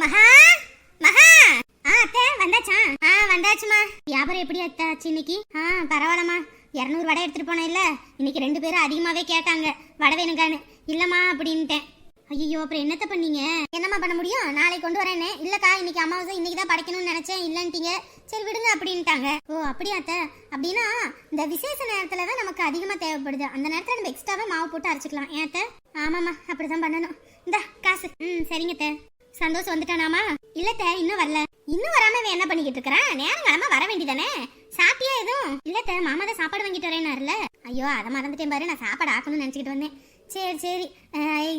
மகா மகா. ஆ அத்தை வந்தாச்சா? ஆ வந்தாச்சுமா வியாபாரம் எப்படி அத்தை ஆச்சு இன்னைக்கு? ஆ பரவாயில்லம்மா. இரநூறு வடை எடுத்துட்டு போனேன் இல்ல. இன்னைக்கு ரெண்டு பேரும் அதிகமாவே கேட்டாங்க. வடை வேணுங்கான்னு. இல்லம்மா அப்படின்ட்டேன். ஐயோ அப்புறம் என்னத்த பண்ணீங்க? என்னம்மா பண்ண முடியும்? நாளைக்கு கொண்டு வரேன்னு. இல்லக்கா இன்னைக்கு அமாவாசை இன்னைக்கு தான் படைக்கணும்னு நினைச்சேன். இல்லன்ட்டீங்க. சரி விடுங்க அப்படின்ட்டாங்க. ஓ அப்படியாத்த அப்படின்னா இந்த விசேஷ நேரத்துல தான் நமக்கு அதிகமா தேவைப்படுது. அந்த நேரத்தில் நம்ம எக்ஸ்ட்ராவே மாவு போட்டு அரைச்சிக்கலாம். ஏன் அத்தை? ஆமாம்மா அப்படிதான் பண்ணணும். இந்த காசு. ம் சரிங்க சந்தோஷ் சந்தோஷம் வந்துட்டானாமா இல்லத்த இன்னும் வரல. இன்னும் வராம இவன் என்ன பண்ணிக்கிட்டு இருக்கிறான்? நேரம் காலமா வர வேண்டியதானே? சாப்பிட்டியா எதுவும்? இல்லத்த மாமா தான் சாப்பாடு வாங்கிட்டு வரேன்னாருல ஐயோ அதை மறந்துட்டேன் பாரு நான் சாப்பாடு ஆக்கணும்னு நினச்சிக்கிட்டு வந்தேன். சரி சரி.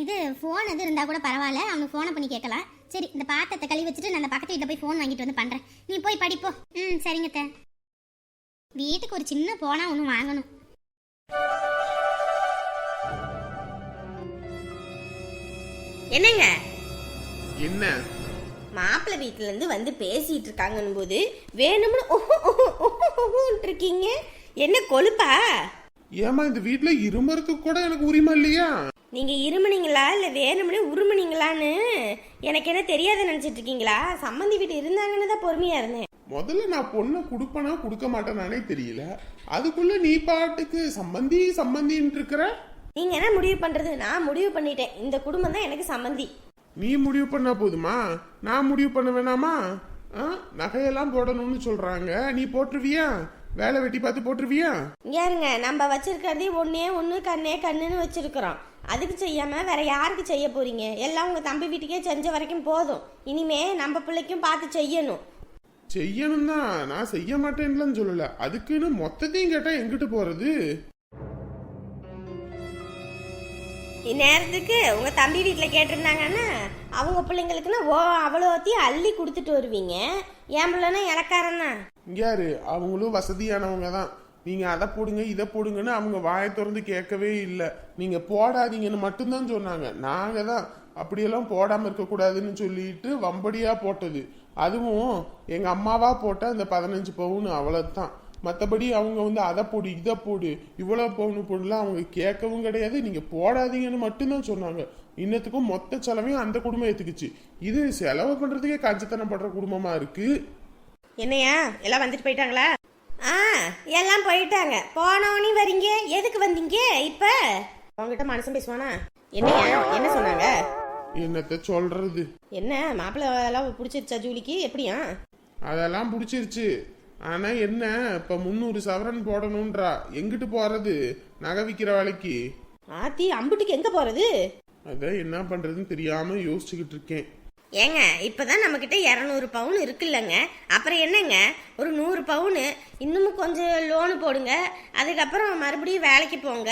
இது ஃபோன் எது இருந்தா கூட பரவாயில்ல. அவனுக்கு ஃபோனை பண்ணி கேட்கலாம். சரி இந்த பாத்திரத்தை கழுவி வச்சுட்டு நான் அந்த பக்கத்து வீட்டில் போய் ஃபோன் வாங்கிட்டு வந்து பண்ணுறேன் நீ போய் படிப்போ ம் சரிங்க த. வீட்டுக்கு ஒரு சின்ன போனா ஒன்று வாங்கணும். என்னங்க? என்ன? மாப்பிள்ளை வீட்டுல இருந்து வந்து பேசிட்டு இருக்காங்கன்னு போது வேணும்னு இருக்கீங்க என்ன கொழுப்பா? ஏமா இந்த வீட்ல இருமறதுக்கு கூட எனக்கு உரிமை இல்லையா? நீங்க இருமுனீங்களா? இல்ல வேணும்னே உருமுனீங்களான்னு எனக்கு என்ன தெரியாத நினைச்சிட்டு இருக்கீங்களா சம்மந்தி வீட்டு இருந்தாங்கன்னு தான் பொறுமையா இருந்தேன். முதல்ல நான் பொண்ணை கொடுப்பனா கொடுக்க மாட்டேனானே தெரியல. அதுக்குள்ள நீ பாட்டுக்கு சம்பந்தி சம்பந்தின்னு இருக்கிற நீங்க என்ன முடிவு பண்றது? நான் முடிவு பண்ணிட்டேன். இந்த குடும்பம் தான் எனக்கு சம்மந்தி நீ முடிவு பண்ணா போதுமா? நான் முடிவு பண்ண வேணாமா? ஆ, நகையெல்லாம் போடணும்னு சொல்றாங்க. நீ போட்டுருவியா? வேலை வெட்டி பார்த்து போட்டுருவியா? யாருங்க நம்ம வச்சிருக்கிறதே ஒன்னே ஒன்று கண்ணே கண்ணுன்னு வச்சிருக்கிறோம். அதுக்கு செய்யாம வேற யாருக்கு செய்ய போறீங்க? எல்லாம் உங்க தம்பி வீட்டுக்கே செஞ்ச வரைக்கும் போதும். இனிமே நம்ம பிள்ளைக்கும் பார்த்து செய்யணும். செய்யணும் தான் நான் செய்ய மாட்டேன்னுலாம் சொல்லல. அதுக்குன்னு மொத்தத்தையும் கேட்டா எங்கிட்டு போறது? இந்நேரத்துக்கு உங்கள் தம்பி வீட்டில் கேட்டிருந்தாங்கன்னா அவங்க பிள்ளைங்களுக்குன்னா ஓ அவ்வளோத்தையும் அள்ளி கொடுத்துட்டு வருவீங்க. என் பிள்ளைனா இலக்காரன் தான். யாரு? அவங்களும் வசதியானவங்க தான். நீங்கள் அதை போடுங்க இதை போடுங்கன்னு அவங்க வாயை திறந்து கேட்கவே இல்லை. நீங்கள் போடாதீங்கன்னு மட்டும்தான் சொன்னாங்க. நாங்கள் தான் அப்படியெல்லாம் போடாமல் இருக்கக்கூடாதுன்னு சொல்லிட்டு வம்படியாக போட்டது. அதுவும் எங்கள் அம்மாவா போட்ட அந்த பதினஞ்சு பவுன் அவ்வளோதான் மற்றபடி அவங்க வந்து அதை போடு இதை போடு இவ்வளோ பவுன் போடலாம். அவங்க கேட்கவும் கிடையாது. நீங்க போடாதீங்கன்னு மட்டும்தான் சொன்னாங்க. இன்னத்துக்கும் மொத்த செலவையும் அந்த குடும்பம் ஏத்துக்குச்சு. இது செலவு பண்றதுக்கே கஞ்சத்தனம் பண்ற குடும்பமா இருக்கு. என்னையா? எல்லாம் வந்துட்டு போயிட்டாங்களா? ஆ எல்லாம் போயிட்டாங்க. போனவனே வரீங்க. எதுக்கு வந்தீங்க இப்ப? உங்ககிட்ட மனசன் பேசுவானா? என்னையா? என்ன சொன்னாங்க? என்னத்த சொல்றது? என்ன மாப்பிள்ளை எல்லாம் பிடிச்சிருச்சா ஜூலிக்கு? எப்படியா? அதெல்லாம் பிடிச்சிருச்சு. ஆனா என்ன இப்ப முந்நூறு சவரன் போடணும்ன்றா. எங்கிட்டு போறது? நகை விக்கிற வேலைக்கு. ஆத்தி அம்புட்டுக்கு எங்க போறது? அதான் என்ன பண்றதுன்னு தெரியாம யோசிச்சுக்கிட்டு இருக்கேன். ஏங்க இப்பதான் நம்ம கிட்ட இரநூறு பவுன் இருக்குல்லங்க. அப்புறம் என்னங்க? ஒரு நூறு பவுனு இன்னமும் கொஞ்சம் லோனு போடுங்க. அதுக்கப்புறம் மறுபடியும் வேலைக்கு போங்க.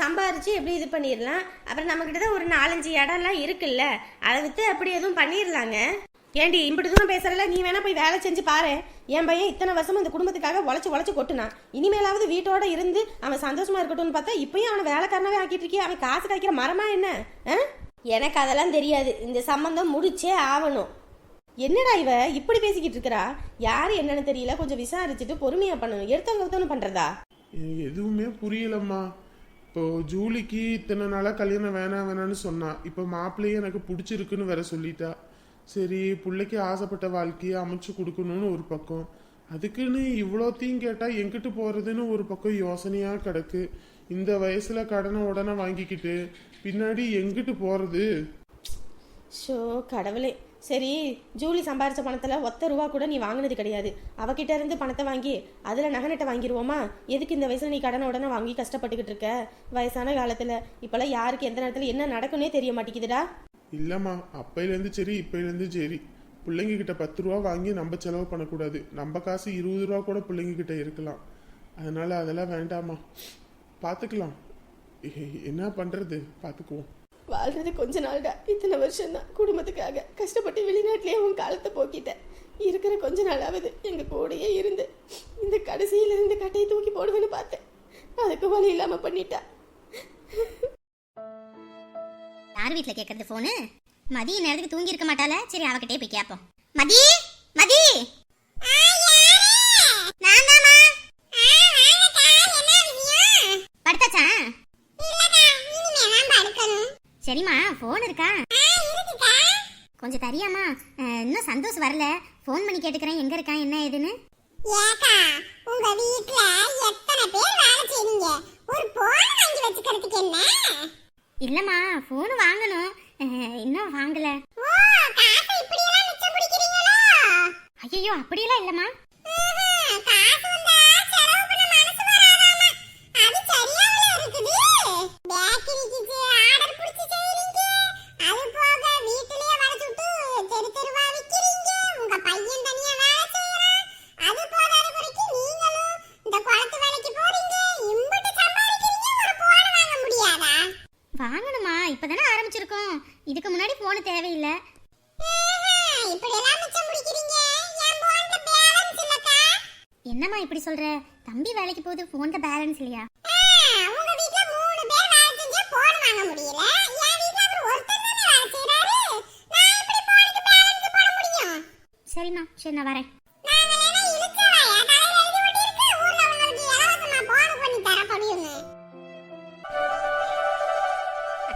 சம்பாரிச்சு எப்படி இது பண்ணிடலாம்? அப்புறம் நம்ம கிட்ட தான் ஒரு நாலஞ்சு இடம்லாம் இருக்குல்ல. அதை வித்து அப்படி எதுவும் பண்ணிடலாங்க? ஏண்டி இப்படி தூரம் பேசுறல நீ வேணா போய் வேலை செஞ்சு பாரு. என் பையன் இத்தனை வருஷம் இந்த குடும்பத்துக்காக உழைச்சு உழைச்சு கொட்டுனான். இனிமேலாவது வீட்டோட இருந்து அவன் சந்தோஷமா இருக்கட்டும்னு பார்த்தா இப்பயும் அவனை வேலைக்காரனாவே ஆக்கிட்டு இருக்கேன் அவன் காசு காய்க்கிற மரமா என்ன? ஆ? எனக்கு அதெல்லாம் தெரியாது. இந்த சம்பந்தம் முடிச்சே ஆகணும். என்னடா இவ? இப்படி பேசிக்கிட்டு இருக்கிறா? யாரு என்னன்னு தெரியல. கொஞ்சம் விசாரிச்சுட்டு பொறுமையா பண்ணணும். எடுத்தவங்க எடுத்தவங்க பண்றதா? எதுவுமே புரியலம்மா. இப்போ ஜூலிக்கு இத்தனை நாளா கல்யாணம் வேணாம் வேணான்னு சொன்னா. இப்போ மாப்பிள்ளையே எனக்கு பிடிச்சிருக்குன்னு வேற சொல்லிட்டா. சரி பிள்ளைக்கு ஆசைப்பட்ட வாழ்க்கையை அமைச்சு கொடுக்கணும்னு ஒரு பக்கம். அதுக்குன்னு இவ்வளோத்தையும் கேட்டால் எங்கிட்டு போறதுன்னு ஒரு பக்கம் யோசனையா கிடக்கு. இந்த வயசுல கடனை உடனே வாங்கிக்கிட்டு பின்னாடி எங்கிட்டு போறது? ஷோ கடவுளே. சரி ஜூலி சம்பாரிச்ச பணத்துல ஒத்த ரூபா கூட நீ வாங்கினது கிடையாது. அவகிட்ட இருந்து பணத்தை வாங்கி அதுல நகை வாங்கிடுவோமா வாங்கிருவோமா? எதுக்கு இந்த வயசுல நீ கடனை உடனே வாங்கி கஷ்டப்பட்டுக்கிட்டு இருக்க? வயசான காலத்துல இப்பெல்லாம் யாருக்கு எந்த நேரத்துல என்ன நடக்குன்னே தெரிய மாட்டேங்குதுடா. இல்லைம்மா அப்பையிலேருந்து சரி இப்பையிலேருந்து சரி. பிள்ளைங்க கிட்ட பத்து ரூபா வாங்கி நம்ம செலவு பண்ணக்கூடாது. நம்ம காசு இருபது ரூபா கூட பிள்ளைங்க கிட்ட இருக்கலாம். அதனால அதெல்லாம் வேண்டாமா பார்த்துக்கலாம் என்ன பண்றது? பார்த்துக்குவோம் வாழ்றது கொஞ்ச நாள்டா. இத்தனை வருஷம் தான் குடும்பத்துக்காக கஷ்டப்பட்டு வெளிநாட்டிலேயே உன் காலத்தை போக்கிட்டேன். இருக்கிற கொஞ்ச நாளாவது எங்க கூடயே இருந்து இந்த கடைசியில இருந்து கட்டையை தூக்கி போடுவேன்னு பார்த்தேன். அதுக்கு வழி இல்லாம பண்ணிட்டா யார் வீட்டில் கேட்கறது ஃபோனு மதிய நேரத்துக்கு தூங்கி இருக்க மாட்டால சரி அவகிட்டே போய் கேட்போம் மதி! மதி! படுத்தாச்சா? சரிம்மா ஃபோன் இருக்கா? கொஞ்சம் தெரியாமா இன்னும் சந்தோஷ் வரல. ஃபோன் பண்ணி கேட்டுக்கிறேன் எங்க இருக்கான் என்ன ஏதுன்னு? ஏக்கா உங்க வீட்ல எத்தனை பேர் வேலை செய்வீங்க ஒரு போன் வாங்கி வச்சுக்கிறதுக்கு என்ன? இல்லம்மா ஃபோன் வாங்கணும். இன்னும் வாங்கல. ஐயோ அப்படியெல்லாம் இல்லம்மா. இதுக்கு முன்னாடி ஃபோன் தேவையில்லை. போன்ல என்னம்மா இப்படி சொல்ற? தம்பி வேலைக்கு போகுது ஃபோன்ல பேலன்ஸ் இல்லையா? ஆ, உங்க வீட்ல மூணு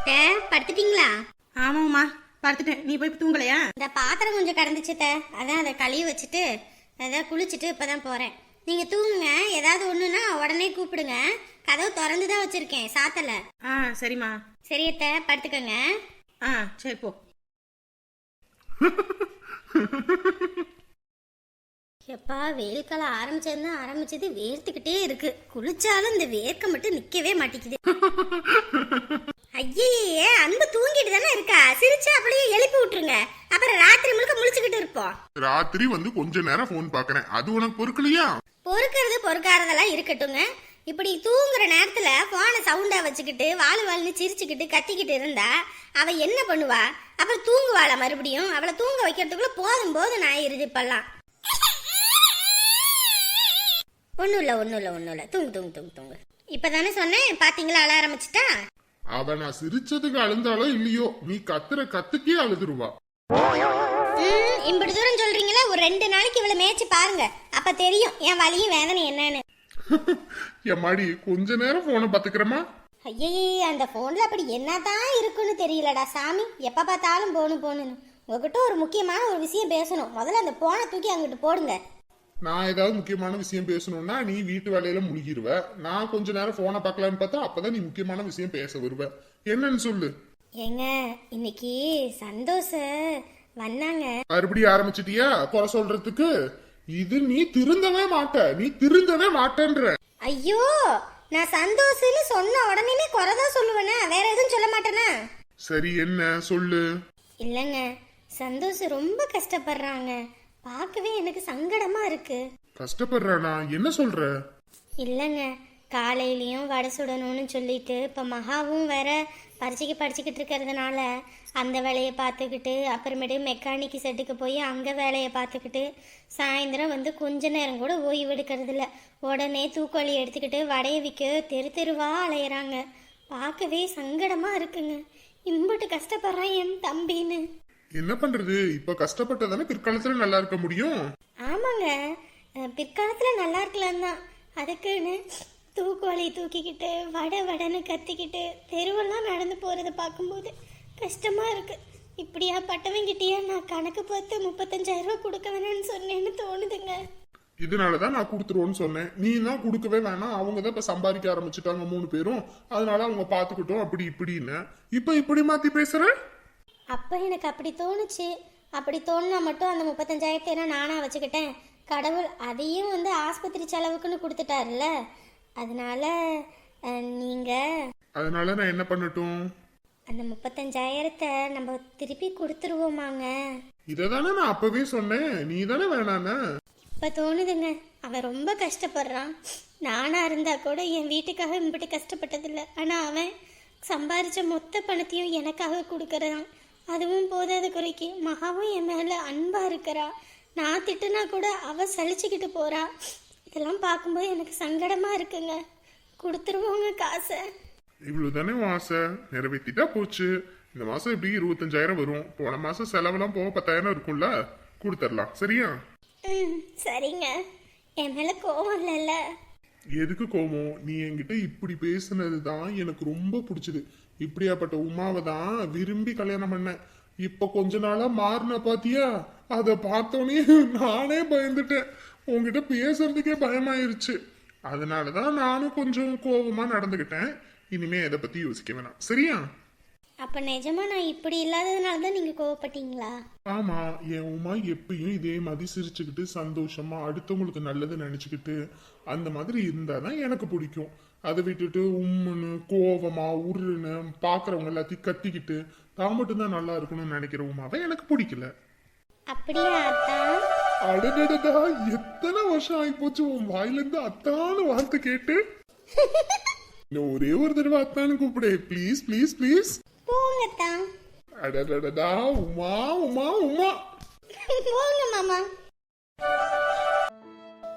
அத்தை படுத்துட்டீங்களா? ஆமாம்மா படுத்துட்டேன். நீ போய் தூங்கலையா? இந்த பாத்திரம் கொஞ்சம் கடந்துச்சு அத்தை. அதான் அதை கழுவி வச்சுட்டு அதான் குளிச்சுட்டு இப்பதான் போறேன். நீங்க தூங்குங்க. ஏதாவது ஒண்ணுன்னா உடனே கூப்பிடுங்க. கதவு திறந்து தான் வச்சிருக்கேன் சாத்தல. ஆ சரிம்மா. சரி அத்தை படுத்துக்கங்க. ஆ சரி போ. எப்பா வெயில் காலம் ஆரம்பிச்சதுன்னா ஆரம்பிச்சது வேர்த்துக்கிட்டே இருக்கு. குளிச்சாலும் இந்த வேர்க்க மட்டும் நிக்கவே மாட்டேங்குது. ஐயே அன்பு தூங்கிட்டு தானே இருக்கா? சிரிச்சு அப்படியே எழுப்பி விட்டுருங்க. அப்புறம் ராத்திரி முழுக்க முழிச்சுக்கிட்டு இருப்போம். ராத்திரி வந்து கொஞ்ச நேரம் ஃபோன் பார்க்கறேன். அது உனக்கு பொறுக்கலையா? பொறுக்கிறது பொறுக்காததெல்லாம் இருக்கட்டுங்க இப்படி தூங்குற நேரத்துல போனை சவுண்டா வச்சுக்கிட்டு வாழ் வாழ்னு சிரிச்சுக்கிட்டு கத்திக்கிட்டு இருந்தா அவ என்ன பண்ணுவா? அப்புறம் தூங்குவாளா மறுபடியும்? அவளை தூங்க வைக்கிறதுக்குள்ள போதும் போதும் ஆயிருது இப்பெல்லாம். ஒண்ணும் இல்ல ஒண்ணும் இல்ல ஒண்ணும் இல்ல. தூங்கு தூங்கு தூங்கு தூங்கு. இப்பதானே சொன்னேன் பாத்தீங்களா அழ ஆரம்பிச்சிட்டா அவ நான் சிரிச்சதுக்கு அழுந்தாலோ இல்லையோ நீ கத்துற கத்துக்கே அழுதுருவா. இப்படி தூரம் சொல்றீங்களா ஒரு ரெண்டு நாளைக்கு இவளை மேய்ச்சி பாருங்க. அப்ப தெரியும் என் வலியும் வேதனை என்னன்னு. எம்மாடி கொஞ்ச நேரம் போனை பாத்துக்கிறமா ஐயே அந்த ஃபோனில் அப்படி என்னதான் இருக்குன்னு தெரியலடா சாமி. எப்போ பார்த்தாலும் போகணும் போகணுன்னு உங்ககிட்ட ஒரு முக்கியமான ஒரு விஷயம் பேசணும். முதல்ல அந்த போனை தூக்கி அங்கிட்டு போடுங்க. நான் ஏதாவது முக்கியமான விஷயம் பேசணும்னா நீ வீட்டு வேலையில முழுகிருவ. நான் கொஞ்ச நேரம் போனை பார்க்கலான்னு பார்த்தா அப்பதான் நீ முக்கியமான விஷயம் பேச வருவ. என்னன்னு சொல்லு. ஏங்க இன்னைக்கு சந்தோஷ வந்தாங்க. மறுபடியும் ஆரம்பிச்சிட்டியா? குறை சொல்றதுக்கு? இது நீ திருந்தவே மாட்ட. நீ திருந்தவே மாட்டேன்ற. ஐயோ நான் சந்தோஷன்னு சொன்ன உடனே குறை தான் சொல்லுவேனா. வேற எதுவும் சொல்ல மாட்டேனா? சரி என்ன? சொல்லு. இல்லைங்க சந்தோஷ் ரொம்ப கஷ்டப்படுறாங்க. பார்க்கவே எனக்கு சங்கடமா இருக்கு. கஷ்டப்படுறானா? என்ன சொல்ற? இல்லைங்க காலையிலயும் வடை சுடணும்னு சொல்லிட்டு இப்போ மகாவும் வேற பரீட்சைக்கு படிச்சுக்கிட்டு இருக்கிறதுனால அந்த வேலையை பார்த்துக்கிட்டு அப்புறமேட்டு மெக்கானிக் செட்டுக்கு போய் அங்கே வேலையை பார்த்துக்கிட்டு சாயந்தரம் வந்து கொஞ்ச நேரம் கூட ஓய்வு எடுக்கிறது இல்ல. உடனே தூக்குவலி எடுத்துக்கிட்டு வடையை விற்க தெரு தெருவா அலையிறாங்க. பார்க்கவே சங்கடமா இருக்குங்க. இம்புட்டு கஷ்டப்படுறான் என் தம்பின்னு. என்ன பண்றது? இப்ப கஷ்டப்பட்டதானே பிற்காலத்துல நல்லா இருக்க முடியும்? ஆமாங்க. பிற்காலத்தில் நல்லா இருக்கலாம் தான். அதுக்குன்னு தூக்குவலி தூக்கிக்கிட்டு வடை வடைன்னு கத்திக்கிட்டு தெருவெல்லாம் நடந்து போகிறத பார்க்கும்போது கஷ்டமாக இருக்கு. இப்படியா பட்டவங்கிட்டயா நான் கணக்கு பார்த்து முப்பத்தஞ்சாயிரம் ரூபாய் கொடுக்க வேணாம்னு சொன்னேன்னு தோணுதுங்க. இதனாலதான் நான் கொடுத்துருவோன்னு சொன்னேன். நீ தான் கொடுக்கவே வேணாம். அவங்க தான் இப்ப சம்பாதிக்க ஆரம்பிச்சுட்டாங்க மூணு பேரும். அதனால அவங்க பாத்துக்கிட்டோம் அப்படி இப்படின்னு. இப்ப இப்படி மாத்தி பேசுற? அப்போ எனக்கு அப்படி தோணுச்சு. அப்படி தோணுனா மட்டும் அந்த முப்பத்தஞ்சாயிரத்தை நான் நானாக வச்சுக்கிட்டேன். கடவுள் அதையும் வந்து ஆஸ்பத்திரி செலவுக்குன்னு கொடுத்துட்டாருல்ல. அதனால நீங்கள் அதனால நான் என்ன பண்ணட்டும்? அந்த முப்பத்தஞ்சாயிரத்தை நம்ம திருப்பி கொடுத்துருவோமாங்க. இதை தானே நான் அப்பவே சொன்னேன். நீ தானே வேணான இப்போ தோணுதுங்க. அவன் ரொம்ப கஷ்டப்படுறான். நானா இருந்தா கூட என் வீட்டுக்காக இம்பிட்டு கஷ்டப்பட்டதில்ல. ஆனால் அவன் சம்பாரிச்ச மொத்த பணத்தையும் எனக்காக கொடுக்கறான். அதுவும் போதாத குறைக்கு. மகாவும் என் மேலே அன்பா இருக்கிறா. நான் திட்டுனா கூட அவ சலிச்சுக்கிட்டு போறா. இதெல்லாம் பார்க்கும்போது எனக்கு சங்கடமா இருக்குங்க. கொடுத்துருவோங்க காசை. இவ்வளவு தானே ஆசை? நிறைவேற்றிட்டா போச்சு. இந்த மாசம் எப்படி இருபத்தஞ்சாயிரம் வரும்? போன மாசம் செலவெல்லாம் போக பத்தாயிரம் இருக்கும்ல? கொடுத்துடலாம். சரியா? ம் சரிங்க. என் மேலே கோவம் இல்லைல்ல. எதுக்கு கோவம்? நீ என்கிட்ட இப்படி பேசுனது தான் எனக்கு ரொம்ப பிடிச்சது. இப்படியாப்பட்ட உமாவை தான் விரும்பி கல்யாணம் பண்ணேன் இப்ப கொஞ்ச நாளா மாறின பாத்தியா? அதை பார்த்தோன்னே நானே பயந்துட்டேன். உன்கிட்ட பேசுறதுக்கே பயமாயிருச்சு. அதனாலதான் நானும் கொஞ்சம் கோபமா நடந்துகிட்டேன். இனிமே இதை பத்தி யோசிக்க வேணாம். சரியா? அப்ப நிஜமா நான் இப்படி இல்லாததுனால தான் நீங்க கோவப்பட்டீங்களா? ஆமா என் உமா எப்பயும் இதே மாதிரி சிரிச்சுக்கிட்டு சந்தோஷமா அடுத்தவங்களுக்கு நல்லது நினைச்சுக்கிட்டு அந்த மாதிரி இருந்தாதான் எனக்கு பிடிக்கும். அதை விட்டுட்டு உம்முன்னு கோவமா உருன்னு பாக்குறவங்க எல்லாத்தையும் கத்திக்கிட்டு தான் மட்டும்தான் நல்லா இருக்கணும்னு நினைக்கிற உமாவை எனக்கு பிடிக்கல. அப்படியா அத்தான் எத்தனை வருஷம் ஆயிப்போச்சு உன் வாயில இருந்து அத்தான வார்த்தை கேட்டு. ஒரே ஒரு தடவை அத்தான்னு கூப்பிடு. ப்ளீஸ் ப்ளீஸ் ப்ளீஸ் போங்கத்தான் அடடடடா உமா உமா உமா. போங்க மாமா.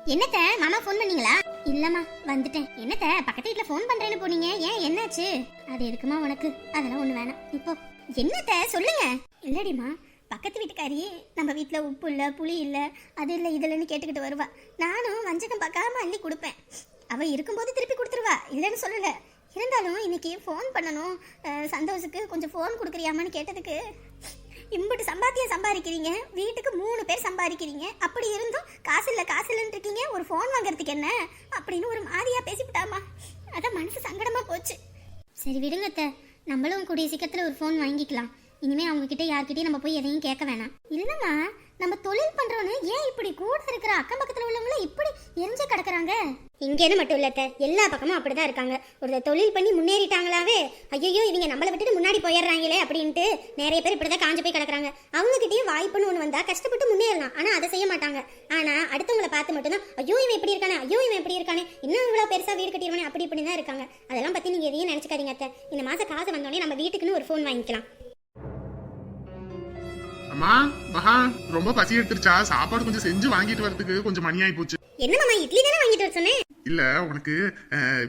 என்னத்த மாமா ஃபோன் பண்ணீங்களா? இல்லம்மா வந்துட்டேன். என்னத்த பக்கத்து வீட்ல ஃபோன் பண்றேன்னு போனீங்க. ஏன் என்னாச்சு? அது எதுக்குமா உனக்கு? அதெல்லாம் ஒண்ணு வேணாம். இப்போ என்னத்த சொல்லுங்க. இல்லடிமா பக்கத்து வீட்டுக்காரி நம்ம வீட்ல உப்பு இல்ல புளி இல்ல அது இல்ல இது இல்லைன்னு கேட்டுக்கிட்டு வருவா. நானும் வஞ்சகம் பார்க்காம அள்ளி கொடுப்பேன். அவ இருக்கும்போது திருப்பி கொடுத்துருவா. இல்லைன்னு சொல்லல. இருந்தாலும் இன்னைக்கு ஃபோன் பண்ணணும். சந்தோஷுக்கு கொஞ்சம் ஃபோன் கொடுக்குறியாமான்னு கேட்டதுக்கு இம்பட்டு சம்பாத்தியம் சம்பாதிக்கிறீங்க வீட்டுக்கு மூணு பேர் சம்பாதிக்கிறீங்க அப்படி இருந்தும் காசு இல்லை காசு இல்லைன்னு இருக்கீங்க. ஒரு ஃபோன் வாங்குறதுக்கு என்ன? அப்படின்னு ஒரு மாதிரியாக பேசிவிட்டாமா. அதான் மனசு சங்கடமாக போச்சு. சரி விடுங்கத்த நம்மளும் கூடிய சீக்கிரத்தில் ஒரு ஃபோன் வாங்கிக்கலாம். இனிமே அவங்க கிட்ட யார்கிட்டயும் நம்ம போய் எதையும் கேட்க வேணாம். இல்லம்மா நம்ம தொழில் பண்றோன்னு ஏன் இப்படி கூட இருக்கிற அக்கம் பக்கத்துல உள்ளவங்கள இப்படி எரிஞ்சு கிடக்குறாங்க? இங்கேன்னு மட்டும் இல்லத்த எல்லா பக்கமும் அப்படிதான் இருக்காங்க. ஒரு தொழில் பண்ணி முன்னேறிட்டாங்களாவே ஐயோ இவங்க நம்மளை விட்டுட்டு முன்னாடி போயிடுறாங்களே அப்படின்ட்டு நிறைய பேர் இப்படிதான் காஞ்சு போய் கிடக்குறாங்க. அவங்ககிட்டயும் வாய்ப்புன்னு ஒண்ணு வந்தா கஷ்டப்பட்டு முன்னேறலாம். ஆனா அதை செய்ய மாட்டாங்க. ஆனா அடுத்தவங்கள பார்த்து மட்டும்தான் ஐயோ இவன் இப்படி இருக்கானே ஐயோ இவன் இப்படி இருக்கானே இன்னும் இவ்வளவு பெருசா வீடு கட்டிடுவானே அப்படி இப்படி தான் இருக்காங்க. அதெல்லாம் பத்தி நீங்க எதையும் நினைச்சுக்காதீங்க அத்தை. இந்த மாசம் காசு வந்தோடனே நம்ம வீட்டுக்குன்னு ஒரு ஃபோன் வாங்கிக்கலாம். அம்மா மகா ரொம்ப பசி எடுத்துருச்சா? சாப்பாடு கொஞ்சம் செஞ்சு வாங்கிட்டு வரதுக்கு கொஞ்சம் மணி ஆயி போச்சு. என்ன மாமா இட்லி தானே வாங்கிட்டு வர சொன்னேன்? இல்ல உனக்கு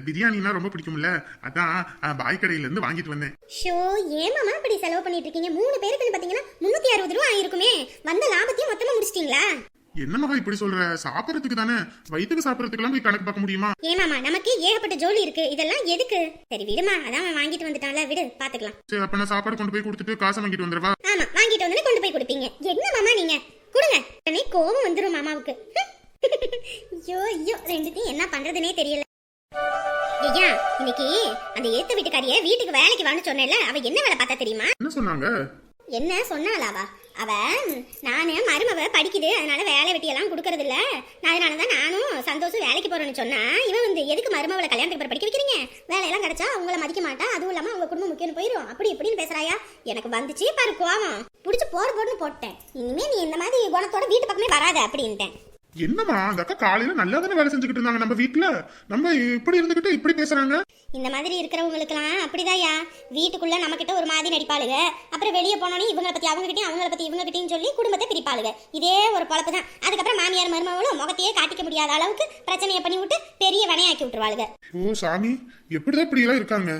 பிரியாணினா ரொம்ப பிடிக்கும்ல? அதான் பாய் கடையில இருந்து வாங்கிட்டு வந்தேன். ஷோ ஏன் மாமா இப்படி செலவு பண்ணிட்டு இருக்கீங்க? மூணு பேருக்கு பாத்தீங்கன்னா முன்னூத்தி அறுபது ரூபா ஆயிருக்குமே. வந்த லாபத்தையும் மொத்தமா முடிச்சிட்டீங்களா? என்ன மகா இப்படி சொல்ற? சாப்பிடறதுக்கு தானே? வயிற்றுக்கு சாப்பிடறதுக்கெல்லாம் போய் கணக்கு பார்க்க முடியுமா? ஏன் மாமா நமக்கு ஏகப்பட்ட ஜோலி இருக்கு. இதெல்லாம் எதுக்கு? சரி விடுமா. அதான் அவன் வாங்கிட்டு வந்துட்டான்ல. விடு பாத்துக்கலாம். சரி அப்ப நான் சாப்பாடு கொண்டு போய் கொடுத்துட்டு காசை வாங்கிட்டு வந்துடவா? ஆமா வாங்கிட்டு வந்து கொண்டு போய் கொடுப்பீங்க. என்ன மாமா நீங்க? கொடுங்க. உடனே கோவம் வந்துரும் மாமாவுக்கு. ஐயோ ஐயோ ரெண்டுத்தையும் என்ன பண்றதுனே தெரியல. ஐயா இன்னைக்கு அந்த ஏத்த வீட்டுக்காரிய வீட்டுக்கு வேலைக்கு வான்னு சொன்னேன்ல. அவ என்ன வேலை பார்த்தா தெரியுமா? என்ன சொன்னாங்க? என்ன சொன்னாலாவா அவ நானே மருமவ படிக்குது அதனால வேலை வெட்டியெல்லாம் கொடுக்கறது இல்ல அதனால தான் நானும் சந்தோஷம் வேலைக்கு போறேன்னு சொன்னா இவன் வந்து எதுக்கு மருமவளை கல்யாணத்துக்கு அப்புறம் படிக்க வைக்கிறீங்க? வேலையெல்லாம் கிடைச்சா அவங்கள மதிக்க மாட்டா அதுவும் இல்லாம அவங்க குடும்பம் முக்கியம் போயிடும் அப்படி இப்படின்னு பேசுறாயா? எனக்கு வந்துச்சு பாரு கோவம். பிடிச்சி போர் போடுன்னு போட்டேன். இனிமே நீ இந்த மாதிரி குணத்தோட வீட்டு பக்கமே வராத அப்படின்ட்டேன். என்னம்மா அந்த அக்கா காலையில நல்லா தானே வேலை செஞ்சுக்கிட்டு இருந்தாங்க நம்ம வீட்டுல நம்ம இப்படி இருந்துகிட்டு இப்படி பேசுறாங்க? இந்த மாதிரி இருக்கிறவங்களுக்குலாம் அப்படிதாயா வீட்டுக்குள்ள நம்ம கிட்ட ஒரு மாதிரி நடிப்பாளுக. அப்புறம் வெளியே போனோன்னே இவங்களை பத்தி அவங்க கிட்டயும் அவங்கள பத்தி இவங்க கிட்டயும் சொல்லி குடும்பத்தை பிரிப்பாளுக. இதே ஒரு பொழப்பு தான் அதுக்கப்புறம் மாமியார் மருமகளும் முகத்தையே காட்டிக்க முடியாத அளவுக்கு பிரச்சனையை பண்ணி விட்டு பெரிய வினையாக்கி விட்டுருவாளுக. ஓ சாமி எப்படிதான் இப்படி எல்லாம் இருக்காங்க?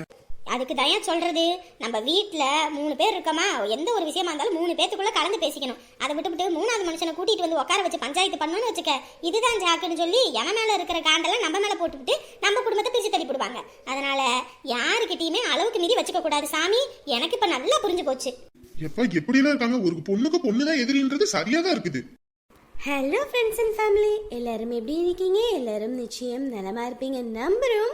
அதுக்கு தான் சொல்றது? நம்ம வீட்ல மூணு பேர் இருக்கோமா? எந்த ஒரு விஷயமா இருந்தாலும் மூணு பேத்துக்குள்ள கலந்து பேசிக்கணும். அதை விட்டுவிட்டு மூணாவது மனுஷனை கூட்டிட்டு வந்து உட்கார வச்சு பஞ்சாயத்து பண்ணணும்னு வச்சுக்க இதுதான் ஜாக்குன்னு சொல்லி எவன் மேல இருக்கிற காண்டெல்லாம் நம்ம மேல போட்டுவிட்டு நம்ம குடும்பத்தை பிரிச்சு தள்ளி போடுவாங்க. அதனால யாருக்கிட்டயுமே அளவுக்கு மீறி வச்சுக்க கூடாது சாமி. எனக்கு இப்ப நல்லா புரிஞ்சு போச்சு. எப்ப எப்படி எல்லாம் இருக்காங்க? ஒரு பொண்ணுக்கு பொண்ணுதான் எதிரின்றது சரியா தான் இருக்குது. ஹலோ ஃப்ரெண்ட்ஸ் அண்ட் ஃபேமிலி எல்லாரும் எப்படி இருக்கீங்க? எல்லாரும் நிச்சயம் நலமா இருப்பீங்க. நம்புறோம்.